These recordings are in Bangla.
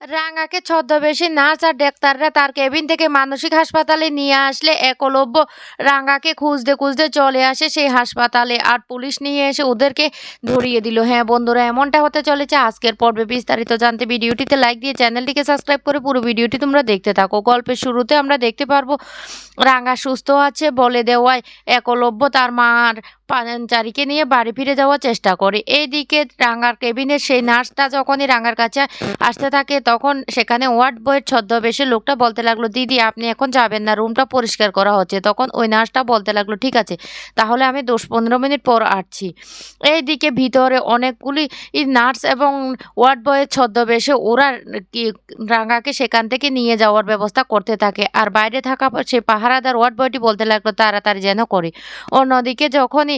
রাঙাকে ছদ্মবেশী নার্স আর ডাক্তাররা তার কেবিন থেকে মানসিক হাসপাতালে নিয়ে আসলে একলব্য। রাঙাকে খুঁজতে খুঁজতে চলে আসে সেই হাসপাতালে আর পুলিশ নিয়ে এসে ওদেরকে ধরিয়ে দিল। হ্যাঁ বন্ধুরা, এমনটা হতে চলেছে আজকের পর্বে বিস্তারিত জানতে। ভিডিওটিতে লাইক দিয়ে চ্যানেলটিকে সাবস্ক্রাইব করে পুরো ভিডিওটি তোমরা দেখতে থাকো। গল্পের শুরুতে আমরা দেখতে পারব, রাঙা সুস্থ আছে বলে দেওয়ায় একলব্য তার মার পাঞ্চারিকে নিয়ে বাড়ি ফিরে যাওয়ার চেষ্টা করে। এইদিকে রাঙার কেবিনের সেই নার্সটা যখনই রাঙার কাছে আসতে থাকে, তখন সেখানে ওয়ার্ড বয়ের ছদ্মবেশে লোকটা বলতে লাগল, দিদি, আপনি এখন যাবেন না, রুমটা পরিষ্কার করা হচ্ছে। তখন ওই নার্সটা বলতে লাগল, ঠিক আছে, তাহলে আমি দশ পনেরো মিনিট পর আসছি। এইদিকে ভিতরে অনেকগুলি নার্স এবং ওয়ার্ড বয়ের ছদ্মবেশে ওরা রাঙাকে সেখান থেকে নিয়ে যাওয়ার ব্যবস্থা করতে থাকে। আর বাইরে থাকা সে পাহারাদার ওয়ার্ড বয়টি বলতে লাগল, তাড়াতাড়ি যেন করে। অন্যদিকে যখনই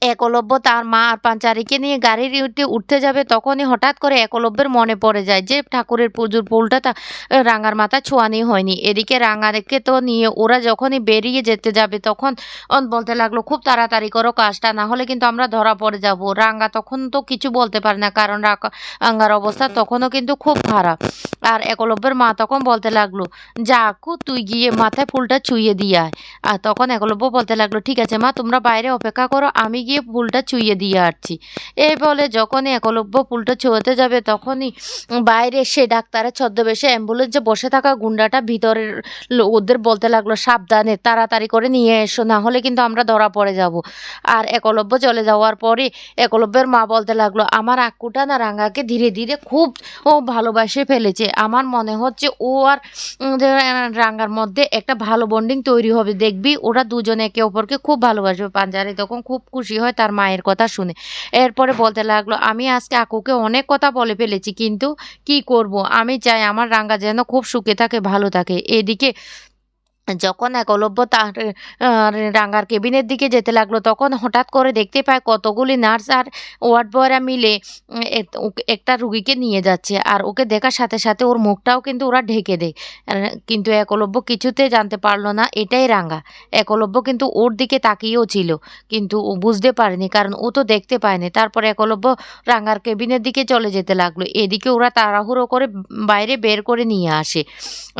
একলব্য তার মা আর পাঞ্চারিকে নিয়ে গাড়ির উঠে উঠতে যাবে, তখনই হঠাৎ করে একলব্যের মনে পড়ে যায় যে ঠাকুরের পুজোর ফুলটা তা রাঙার মাথা ছোঁয়ানি হয়নি। এদিকে রাঙাকে তো নিয়ে ওরা যখনই বেরিয়ে যেতে যাবে, তখন বলতে লাগল, খুব তাড়াতাড়ি করো কাজটা, না হলে কিন্তু আমরা ধরা পড়ে যাব। রাঙা তখন তো কিছু বলতে পারে না, কারণ রাঙা- রাঙার অবস্থা তখনও কিন্তু খুব খারাপ। আর একলব্যের মা তখন বলতে লাগল যাকু তুই গিয়ে মাথায় ফুলটা ছুঁয়ে দিয়ে আয়। আর তখন একলব্য বলতে লাগল, ঠিক আছে মা, তোমরা বাইরে অপেক্ষা করো আমি গিয়ে ফুলটা ছুঁয়ে দিয়ে আসছি। এই বলে যখনই একলব্য ফুলটা ছুঁয়োতে যাবে, তখনই বাইরে সে ডাক্তারের ছদ্মবেশে অ্যাম্বুলেন্সে বসে থাকা গুন্ডাটা ভিতরের ওদের বলতে লাগল, সাবধানে, তাড়াতাড়ি করে নিয়ে এসো, না হলে কিন্তু আমরা ধরা পড়ে যাব। আর একলব্য চলে যাওয়ার পরে একলব্যের মা বলতে লাগল, আমার আক্কুটা না রাঙাকে ধীরে ধীরে খুব, ও, ভালোবাসে ফেলেছে। আমার মনে হচ্ছে ও আর রাঙার মধ্যে একটা ভালো বন্ডিং তৈরি হবে। দেখবি, ওরা দুজনে একে অপরকে খুব ভালোবাসবে। পাঞ্জারি তখন খুব খুশি হয় তার মায়ের কথা শুনে। এরপরে বলতে লাগল, আমি আজকে আকুকে অনেক কথা বলে ফেলেছি, কিন্তু কি করব? আমি চাই আমার রাঙ্গা যেন খুব সুখে থাকে, ভালো থাকে। এদিকে যখন একলব্য তার রাঙ্গার কেবিনের দিকে যেতে লাগল, তখন হঠাৎ করে দেখতে পায় কতগুলি নার্স আর ওয়ার্ড বয়রা মিলে একটা রুগীকে নিয়ে যাচ্ছে। আর ওকে দেখার সাথে সাথে ওর মুখটাও কিন্তু ওরা ঢেকে দেয়। কিন্তু একলব্য কিছুতে জানতে পারল না, এটাই রাঙ্গা একলব্য কিন্তু ওর দিকে তাকিয়েও ছিল, কিন্তু ও বুঝতে পারেনি, কারণ ও তো দেখতে পায়নি। তারপর একলব্য রাঙ্গার কেবিনের দিকে চলে যেতে লাগল। এদিকে ওরা তাড়াহুড়ো করে বাইরে বের করে নিয়ে আসে।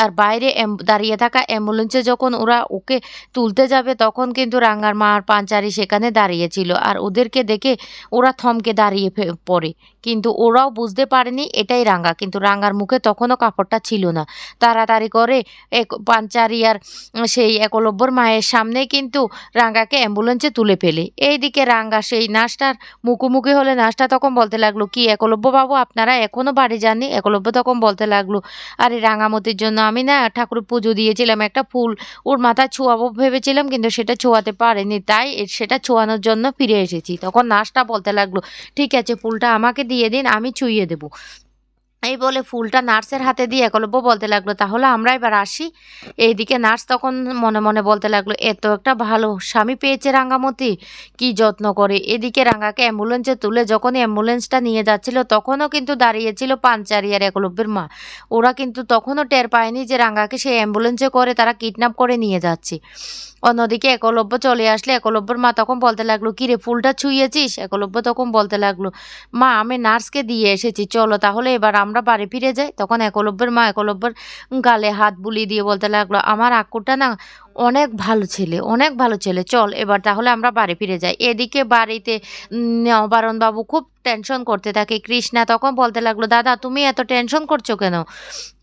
আর বাইরে দাঁড়িয়ে থাকা অ্যাম্বুলেন্সে যখন ওরা ওকে তুলতে যাবে, তখন কিন্তু রাঙ্গার মা আর পাঞ্চারি সেখানে দাঁড়িয়েছিল আর ওদেরকে দেখে ওরা থমকে দাঁড়িয়ে পড়ে। কিন্তু ওরাও বুঝতে পারেনি এটাই রাঙ্গা। কিন্তু রাঙ্গার মুখে তখনও কাপড়টা ছিল না। তাড়াতাড়ি করে এক পাঞ্চারি আর সেই একলব্যর মায়ের সামনে কিন্তু রাঙ্গাকে অ্যাম্বুলেন্সে তুলে ফেলে। এইদিকে রাঙ্গা সেই নার্সটার মুখোমুখি হলে নার্সটা তখন বলতে লাগল, কি একলব্য বাবু, আপনারা এখনও বাড়ি যাননি? একলব্য তখন বলতে লাগল, আরে রাঙামতির জন্য আমি না ঠাকুর পুজো দিয়েছিলাম, একটা ফুল ওর মাথায় ছোঁয়াবো ভেবেছিলাম কিন্তু সেটা ছোঁয়াতে পারেনি, তাই সেটা ছোঁয়ানোর জন্য ফিরে এসেছি। তখন নার্সটা বলতে লাগল, ঠিক আছে, ফুলটা আমাকে দিয়ে দিন, আমি ছুঁয়ে দেবো। এই বলে ফুলটা নার্সের হাতে দিয়ে একলব্য বলতে লাগল, তাহলে আমরা এবার আসি। এইদিকে নার্স তখন মনে মনে বলতে লাগল এত একটা ভালো স্বামী পেয়েছে রাঙ্গামতি কি যত্ন করে। এদিকে রাঙ্গাকে অ্যাম্বুলেন্সে তুলে যখন অ্যাম্বুলেন্সটা নিয়ে যাচ্ছিল, তখনও কিন্তু দাঁড়িয়েছিল পাঞ্চারি আর একলব্যের মা। ওরা কিন্তু তখনও টের পায়নি যে রাঙ্গাকে সেই অ্যাম্বুলেন্সে করে তারা কিডন্যাপ করে নিয়ে যাচ্ছে। অন্যদিকে একলব্য চলে আসলে, একলব্যর মা তখন বলতে লাগল কিরে ফুলটা ছুঁয়েছিস? একলব্য তখন বলতে লাগল, মা, আমি নার্সকে দিয়ে এসেছি, চলো তাহলে এবার আমরা বাড়ি ফিরে যাই, তখন একলব্যের মা একলব্যের গালে হাত বুলিয়ে দিয়ে বলতে লাগল, আমার আকুটা না অনেক ভালো ছেলে, অনেক ভালো ছেলে। চল, এবার তাহলে আমরা বাড়ি ফিরে যাই। এদিকে বাড়িতে বাবু খুব টেনশন করতে থাকে। কৃষ্ণা তখন বলতে লাগল, দাদা, তুমি এত টেনশন করছ কেন?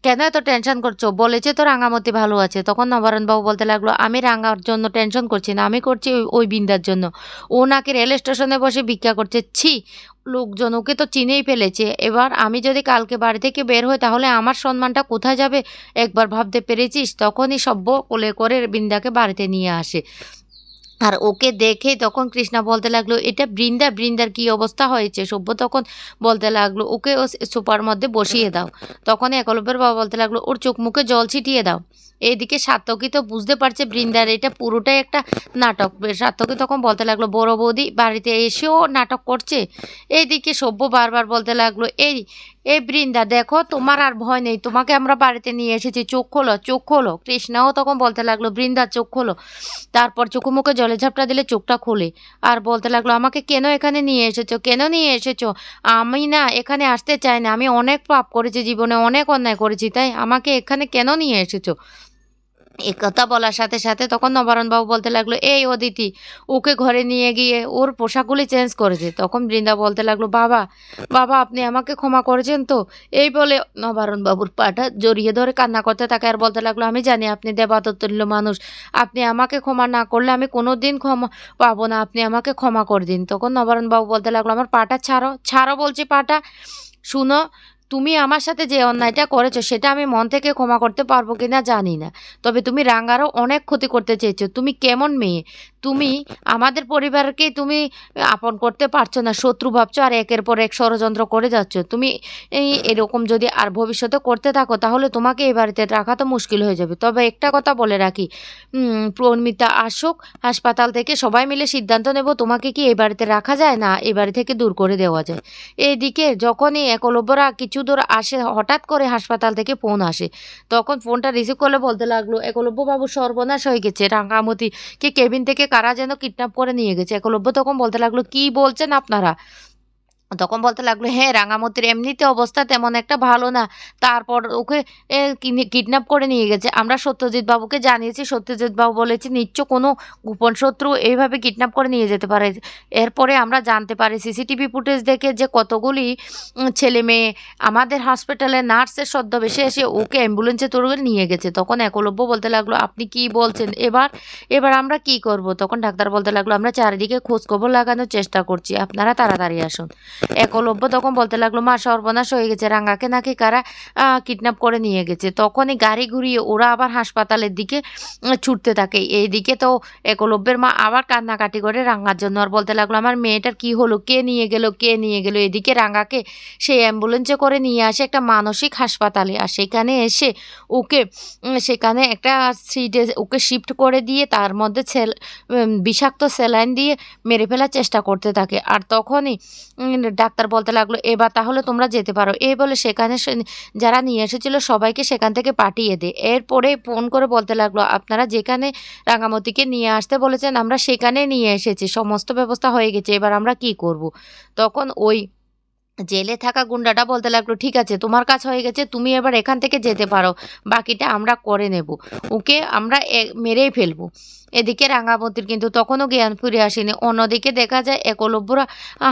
কেন এত টেনশন করছ? বলেছে তো রাঙামতি ভালো আছে। তখন নবারণবাবু বলতে লাগল, আমি রাঙার জন্য টেনশন করছি না, আমি করছি ওই- ওই বিন্দার জন্য। ও নাকি রেল স্টেশনে বসে ভিক্ষা করছে। ছি, লোকজন ওকে তো চিনেই ফেলেছে। এবার আমি যদি কালকে বাড়ি থেকে বের হই, তাহলে আমার সম্মানটা কোথায় যাবে? একবার ভাবতে পেরেছিস? তখনই সভ্য কোলে করে বৃন্দাকে বাড়িতে নিয়ে আসে। আর ওকে দেখে তখন কৃষ্ণা বলতে লাগল, এটা বৃন্দা, বৃন্দার কি অবস্থা হয়েছে? সভ্য তখন বলতে লাগল, ওকে ও সোপার মধ্যে বসিয়ে দাও। তখন একলব্যের বাবা বলতে লাগল, ওর চোখ মুখে জল ছিটিয়ে দাও। এইদিকে সাত্যকী তো বুঝতে পারছে বৃন্দার, এটা পুরোটাই একটা নাটক। সাত্যকী তখন বলতে লাগল, বড় বৌদি, বাড়িতে এসেও নাটক করছে? এইদিকে সভ্য বারবার বলতে লাগল, এই এই বৃন্দা, দেখো, তোমার আর ভয় নেই, তোমাকে আমরা বাড়িতে নিয়ে এসেছি, চোখ খোলো চোখ খোলো। কৃষ্ণাও তখন বলতে লাগল, বৃন্দা, চোখ খোলো। তারপর চোখে মুখে জলে ঝাপটা দিলে চোখটা খোলে আর বলতে লাগল, আমাকে কেন এখানে নিয়ে এসেছ? কেন নিয়ে এসেছ? আমি না এখানে আসতে চাই না, আমি অনেক পাপ করেছি জীবনে, অনেক অন্যায় করেছি, তাই আমাকে এখানে কেন নিয়ে এসেছ? এ কথা বলার সাথে সাথে তখন নবারণবাবু বলতে লাগল, এই অদিতি, ওকে ঘরে নিয়ে গিয়ে ওর পোশাকগুলি চেঞ্জ করেছে। তখন বৃন্দা বলতে লাগল, বাবা বাবা, আপনি আমাকে ক্ষমা করেছেন তো? এই বলে নবারণবাবুর পাটা জড়িয়ে ধরে কান্না করতে থাকে আর বলতে লাগল, আমি জানি আপনি দেবাততুল্য মানুষ। আপনি আমাকে ক্ষমা না করলে আমি কোনো দিন ক্ষমা পাবো না। আপনি আমাকে ক্ষমা করে দিন। তখন নবারণবাবু বলতে লাগল, আমার পাটা ছাড়ো ছাড়ো বলছি পাটা। শুনো তুমি আমার সাথে যে অন্যায়টা করেছ, সেটা আমি মন থেকে ক্ষমা করতে পারব কি না জানি না। তবে তুমি রাঙ্গারও অনেক ক্ষতি করতে চেয়েছো। তুমি কেমন মেয়ে? তুমি আমাদের পরিবারকে তুমি আপন করতে পারছ না শত্রু ভাবছ আর একের পর এক ষড়যন্ত্র করে যাচ্ছ। তুমি এই এরকম যদি আর ভবিষ্যতে করতে থাকো তাহলে তোমাকে এই বাড়িতে রাখা তো মুশকিল হয়ে যাবে। তবে একটা কথা বলে রাখি উম, প্রমিতা আসুক হাসপাতাল থেকে সবাই মিলে সিদ্ধান্ত নেব তোমাকে কি এই বাড়িতে রাখা যায় না এই বাড়ি থেকে দূর করে দেওয়া যায়। এইদিকে যখনই একলব্যরা কিছু দূর আসে হঠাৎ করে হাসপাতাল থেকে ফোন আসে। তখন ফোনটা রিসিভ করলে বলতে লাগল একলব্য বাবু সর্বনাশ হয়ে গেছে রাঙ্গামতিকে কেবিন থেকে কারা যেন কিডন্যাপ করে নিয়ে গেছে। একলব্য তখন বলতে লাগল কি বলছেন আপনারা? তখন বলতে লাগল হ্যাঁ রাঙামতির এমনিতে অবস্থা তেমন একটা ভালো না। তারপর ওকে কিডন্যাপ করে নিয়ে গেছে। আমরা সত্যজিৎ বাবুকে জানিয়েছি, সত্যজিৎ বাবু বলেছে, নিশ্চয় কোনো গোপন শত্রু এইভাবে কিডন্যাপ করে নিয়ে যেতে পারে। এরপরে আমরা জানতে পারি, সিসিটিভি ফুটেজ দেখে যে কতগুলি ছেলে মেয়ে আমাদের হসপিটালে নার্সের ছদ্মবেশে এসে ওকে অ্যাম্বুলেন্সে তুলে নিয়ে গেছে। তখন একলব্য বলতে লাগল, আপনি কি বলছেন? এবার এবার আমরা কি করব? তখন ডাক্তার বলতে লাগল, আমরা চারিদিকে খোঁজখবর লাগানোর চেষ্টা করছি। আপনারা তাড়াতাড়ি আসুন। একলব্য তখন বলতে লাগল, মা, সর্বনাশ হয়ে গেছে রাঙ্গাকে নাকি কারা কিডন্যাপ করে নিয়ে গেছে? তখনই গাড়ি ঘুরিয়ে ওরা আবার হাসপাতালের দিকে ছুটতে থাকে। এইদিকে তো একলব্যের মা আবার কান্নাকাটি করে রাঙ্গার জন্য। আর বলতে লাগল, আমার মেয়েটার কি হলো? কে নিয়ে গেল? কে নিয়ে গেল? এদিকে রাঙ্গাকে সেই অ্যাম্বুলেন্সে করে নিয়ে আসে একটা মানসিক হাসপাতালে। আর সেখানে এসে ওকে, সেখানে একটা সিটে ওকে শিফট করে দিয়ে তার মধ্যে বিষাক্ত স্যালাইন দিয়ে মেরে ফেলার চেষ্টা করতে থাকে। আর তখনই ডাক্তার বলতে লাগল, এবার তাহলে তোমরা যেতে পারো। এই বলে সেখানে যারা নিয়ে এসেছিল সবাইকে সেখান থেকে পাঠিয়ে দে। এরপরে ফোন করে বলতে লাগল, আপনারা যেখানে রাঙামতিকে নিয়ে আসতে বলেছেন, আমরা সেখানে নিয়ে এসেছি। সমস্ত ব্যবস্থা হয়ে গেছে, এবার আমরা কি করব? তখন ওই জেলে থাকা গুন্ডাটা বলতে লাগল, ঠিক আছে, তোমার কাজ হয়ে গেছে, তুমি এবার এখান থেকে যেতে পারো, বাকিটা আমরা করে নেব। ওকে আমরা মেরেই ফেলব। এদিকে রাঙামতির কিন্তু তখনও জ্ঞান ফিরে আসেনি। অন্যদিকে দেখা যায় একলব্যরা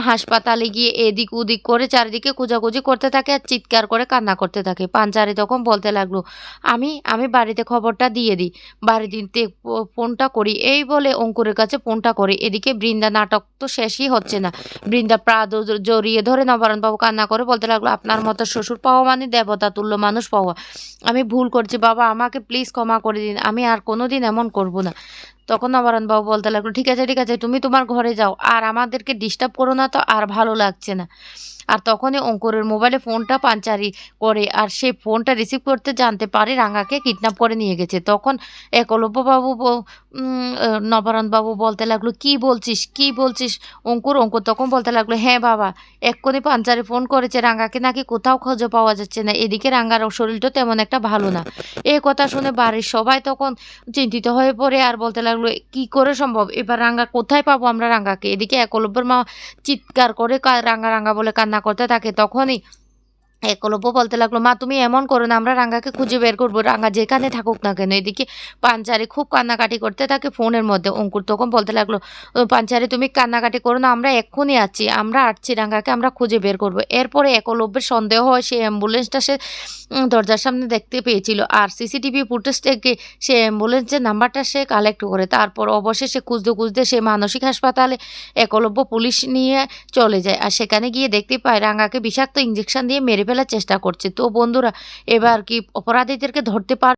হাসপাতালে গিয়ে এদিক ওদিক করে চারিদিকে খোঁজাখুঁজি করতে থাকে আর চিৎকার করে কান্না করতে থাকে। পাঞ্চারি তখন বলতে লাগল, আমি আমি বাড়িতে খবরটা দিয়ে দিই, বাড়িতে ফোনটা করি। এই বলে অঙ্কুরের কাছে ফোনটা করে। এদিকে বৃন্দা নাটক তো শেষই হচ্ছে না। বৃন্দা প্রা জড়িয়ে ধরে নবারণবাবু কান্না করে বলতে লাগল, আপনার মতো শ্বশুর পাওয়া মানে দেবতা তুল্য মানুষ পাওয়া। আমি ভুল করছি, বাবা, আমাকে প্লিজ ক্ষমা করে দিন। আমি আর কোনোদিন এমন করব না। তখন নবারণবাবু বলতে লাগল, ঠিক আছে ঠিক আছে, তুমি তোমার ঘরে যাও, আর আমাদেরকে ডিস্টার্ব করো না তো, আর ভালো লাগছে না। আর তখনই অঙ্কুরের মোবাইলে ফোনটা পাঞ্চারি করে, আর সেই ফোনটা রিসিভ করতে জানতে পারে রাঙাকে কিডন্যাপ করে নিয়ে গেছে। তখন একলব্যবাবু নবারণবাবু বলতে লাগল, কি বলছিস কি বলছিস? অঙ্কুর অঙ্কুর তখন বলতে লাগল হ্যাঁ বাবা, এক্ষুনি পাঞ্চারি ফোন করেছে রাঙ্গাকে নাকি কোথাও খোঁজে পাওয়া যাচ্ছে না, এদিকে রাঙ্গার শরীরটা তেমন একটা ভালো না। এই কথা শুনে বাড়ির সবাই তখন চিন্তিত হয়ে পড়ে, আর বলতে লাগল কি করে সম্ভব? এবার রাঙ্গা কোথায় পাবো আমরা রাঙ্গাকে? এদিকে একলব্যের মা চিৎকার করে রাঙ্গা রাঙ্গা বলে কান্না করতে থাকে, তখনই একলব্য বলতে লাগল মা তুমি এমন করো না আমরা রাঙ্গাকে খুঁজে বের করব। রাঙ্গা যেখানে থাকুক না কেন এদিকে পাঞ্চারি খুব কান্নাকাটি করতে থাকে ফোনের মধ্যে। অঙ্কুর তখন বলতে লাগল "ও, পাঞ্চারি তুমি কান্নাকাটি করো না আমরা এক্ষুনি আছি আমরা আসছি রাঙ্গাকে আমরা খুঁজে বের করব। এরপরে একলব্যের সন্দেহ হয় সেই অ্যাম্বুলেন্সটা সে দরজার সামনে দেখতে পেয়েছিল আর সিসিটিভি ফুটেজ থেকে সে অ্যাম্বুলেন্সের নাম্বারটা সে কালেক্ট করে। তারপর অবশেষে খুঁজতে খুঁজতে সে মানসিক হাসপাতালে একলব্য পুলিশ নিয়ে চলে যায় আর সেখানে গিয়ে দেখতে পায় রাঙ্গাকে বিষাক্ত ইঞ্জেকশন দিয়ে মেরে ফেলার চেষ্টা করছে। তো বন্ধুরা এবার কি অপরাধীদেরকে ধরতে পার